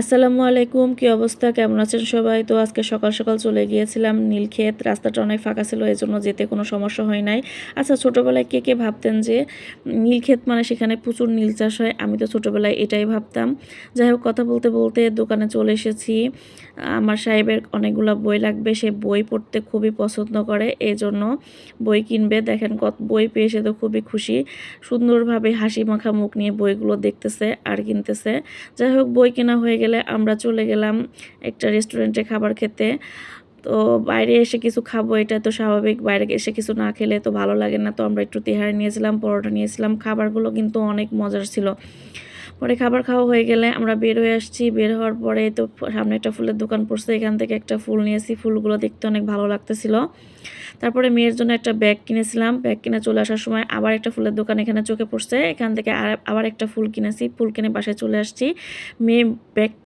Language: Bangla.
আসসালামু আলাইকুম, কি অবস্থা? কেমন আছেন সবাই? তো আজকে সকাল সকাল চলে গিয়েছিলাম নীলক্ষেত। রাস্তাটা অনেক ফাঁকা ছিল এই জন্য যেতে কোনো সমস্যা হয় নাই। আচ্ছা ছোটোবেলায় কে কে ভাবতেন যে নীলক্ষেত মানে সেখানে প্রচুর নীল চাষ হয়? আমি তো ছোটোবেলায় এটাই ভাবতাম। যাই হোক, কথা বলতে বলতে দোকানে চলে এসেছি। আমার সাহেবের অনেকগুলো বই লাগবে, সে বই পড়তে খুবই পছন্দ করে এই জন্য বই কিনবে। দেখেন কত বই পেয়ে সে তো খুবই খুশি। সুন্দরভাবে হাসি মাখা মুখ নিয়ে বইগুলো দেখতেছে আর কিনতেছে। যাই হোক, বই কেনা হয়ে গেলে আমরা চলে গেলাম একটা রেস্টুরেন্টে খাবার খেতে। তো বাইরে এসে কিছু খাব, এটা তো স্বাভাবিক। বাইরে এসে কিছু না খেলে তো ভালো লাগে না। তো আমরা একটু তেহারি নিয়েছিলাম, পরোটা নিয়েছিলাম। খাবারগুলো কিন্তু অনেক মজার ছিল। পরে খাবার খাওয়া হয়ে গেলে আমরা বের হয়ে আসছি। বের হওয়ার পরে তো সামনে একটা ফুলের দোকান পড়ছে, এখান থেকে একটা ফুল নিয়েছি ফুলগুলো দেখতে অনেক ভালো লাগতেছিল। তারপরে মেয়ের জন্য একটা ব্যাগ কিনেছিলাম। ব্যাগ কিনে চলে আসার সময় আবার একটা ফুলের দোকান এখানে চোখে পড়ছে। এখান থেকে আবার একটা ফুল কিনেছি। ফুল কিনে বাসায় চলে আসছি। মেয়ে ব্যাগ